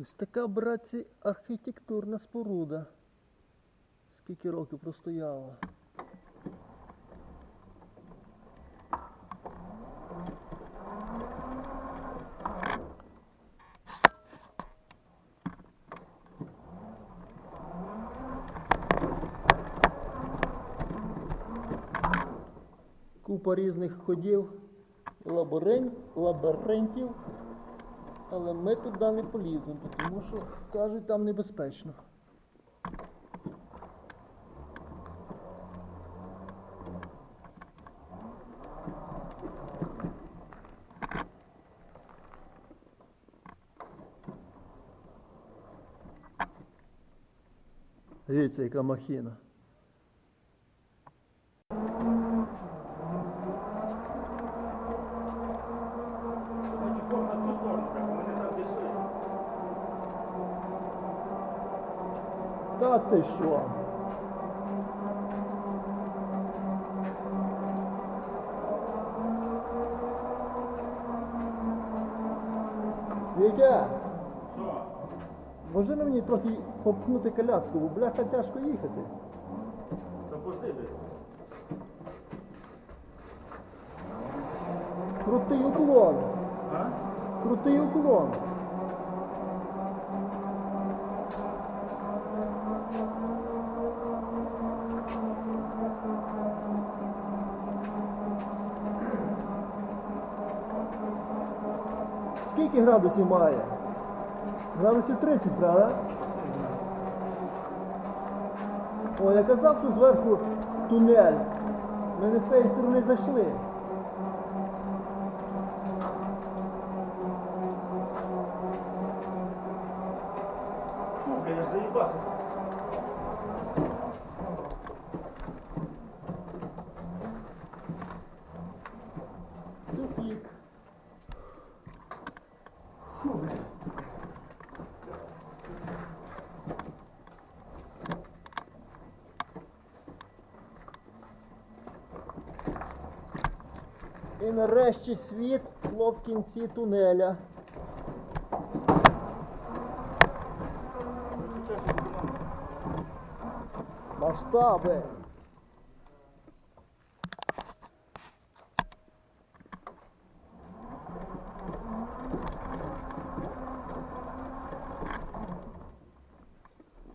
Ось така, братці, архітектурна споруда. Скільки років простояла. Купа різних ходів, лабіринт, лабіринтів. Але ми туди не поліземо, тому що кажуть, там небезпечно. Дивіться, яка махіна. Та ти що? Вітя, Що? може на мені трохи попнути коляску, бо бляха тяжко їхати. Запусти десь. Крутий уклон, А? крутий уклон. Скільки градусів має? Градусів 30, правда? О, я казав, що зверху тунель. Ми не з тієї сторони зайшли. І нарешті світло в кінці тунеля. Масштаби.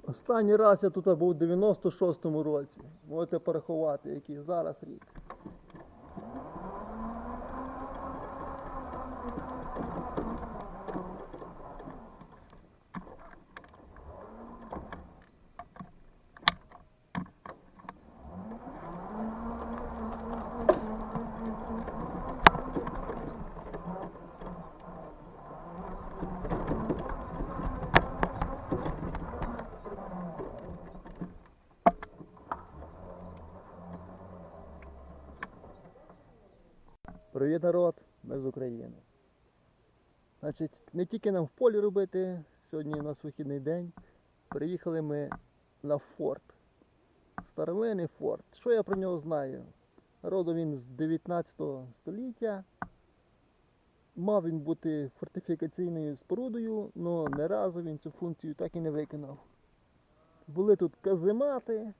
Останній раз я тут був у 96-му році. Можете порахувати, який зараз рік. Привіт, народ, ми з України. Значить, не тільки нам в полі робити, сьогодні у нас вихідний день. Приїхали ми на форт. Старовинний форт. Що я про нього знаю? Родом він з 19 століття. Мав він бути фортифікаційною спорудою, але не разу він цю функцію так і не виконав. Були тут каземати.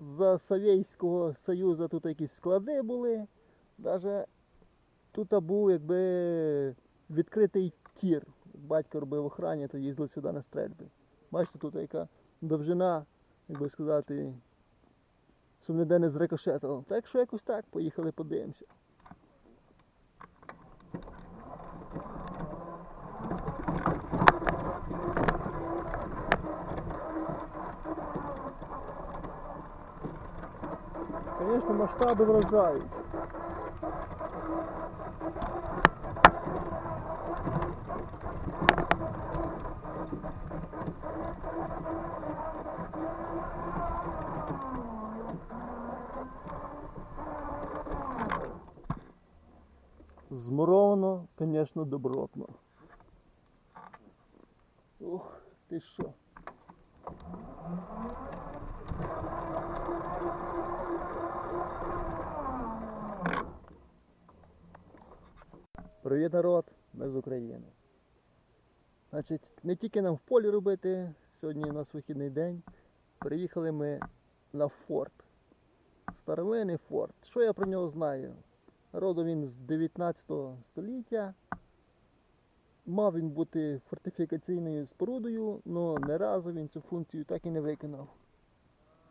За Совєтського Союзу тут якісь склади були. Даже тут був якби відкритий тір. Батько робив охрані, то їздили сюди на стрельби. Бачите, тут яка довжина, як би сказати, щоб ніде не зрикошетило. Так що якось так, поїхали подивимося. Звісно, масштаби вражають. Звісно, добротно. Ух, ти що. Привіт, народ, ми з України. Значить, не тільки нам в полі робити, сьогодні у нас вихідний день. Приїхали ми на форт. Старовинний форт. Що я про нього знаю? Родом він з 19 століття. Мав він бути фортифікаційною спорудою, але не разу він цю функцію так і не виконав.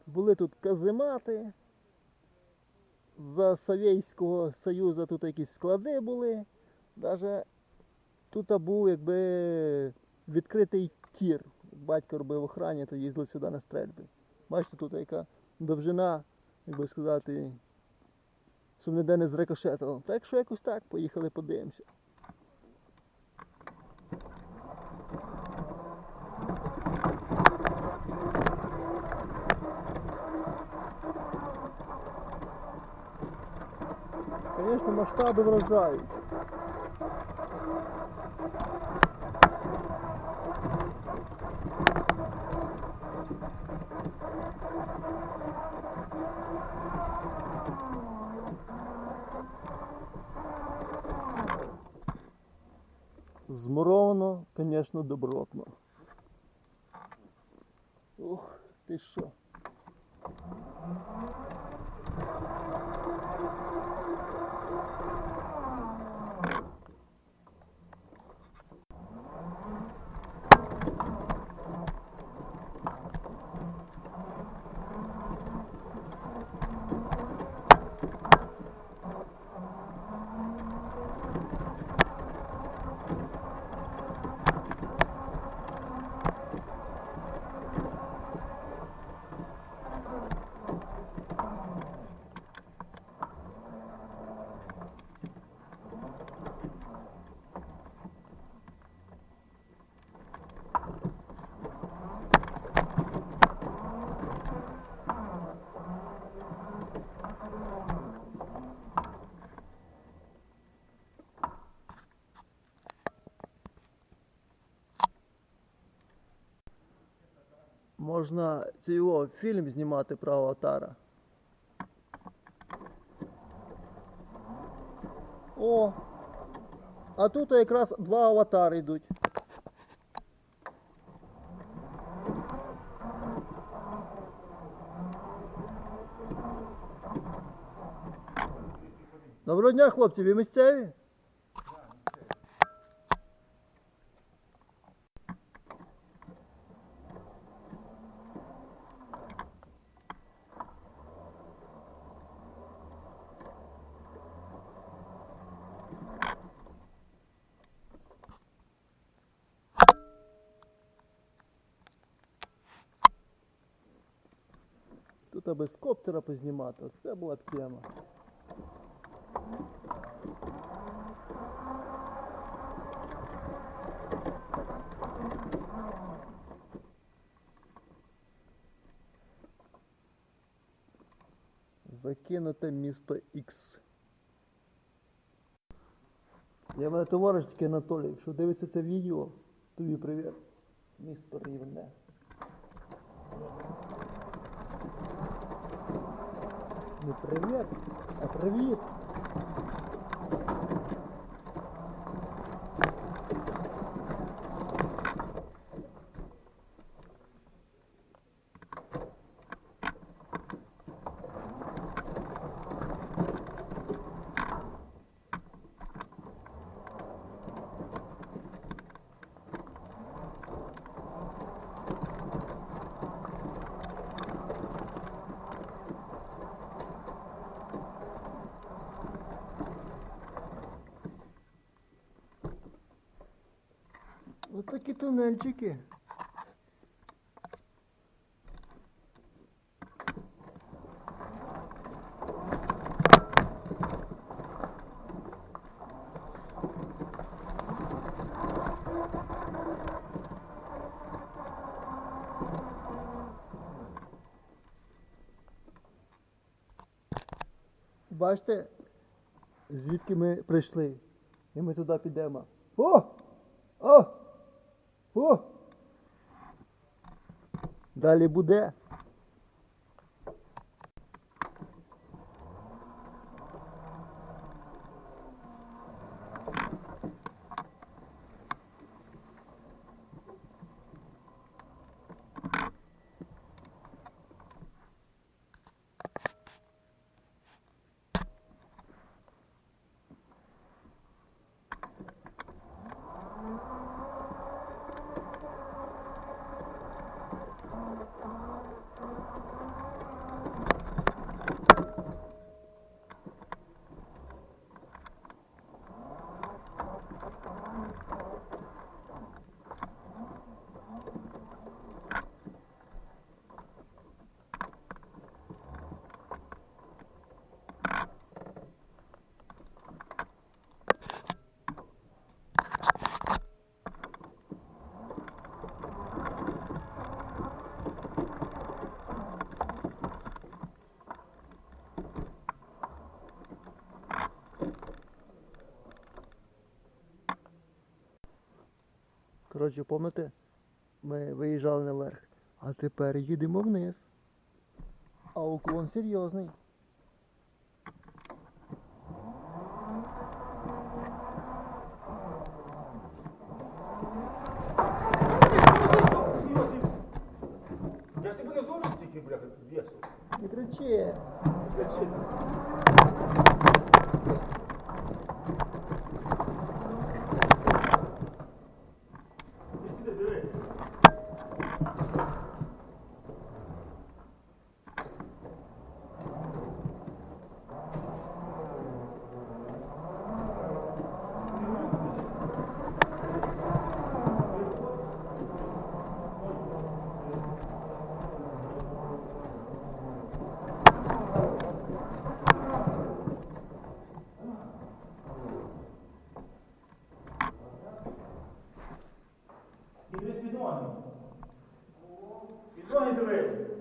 Були тут каземати. За Совєтського Союзу тут якісь склади були. Даже тут був якби відкритий тір. Батько робив охрані, то їздили сюди на стрельби. Бачите, тут яка довжина, як би сказати, щоб ніде не зрикошетило. Так що якось так, поїхали подивимося. Звісно, масштаби вражають. Звісно, добротно. Ух, ти що. Можна цього фільм знімати про аватара. О! А тут якраз два аватари йдуть. Доброго дня, хлопці, ви місцеві? Тут аби з коптера познімати, це була б тема. Закинуте місто Х. Я мене товариш такий Анатолій, якщо дивиться це відео, тобі привіт. Місто Рівне. Не привіт, а привіт. Ось такі тунельчики. Бачите, звідки ми прийшли. І ми туди підемо. О! О! Далі буде. Thank you. Коротше, пам'ятаєте, ми виїжджали наверх, а тепер їдемо вниз. А уклон серйозний. Я ж тебе не зовні стільки, бляха, весу. Не кричи. Ти сюди диви. І дивись під ноги. Під.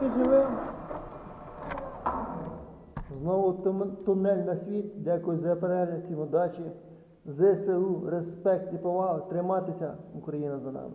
Якось живемо. Знову тунель на світ. Дякую за перегляд, удачі. ЗСУ, респект і повага. Триматися, Україна за нами.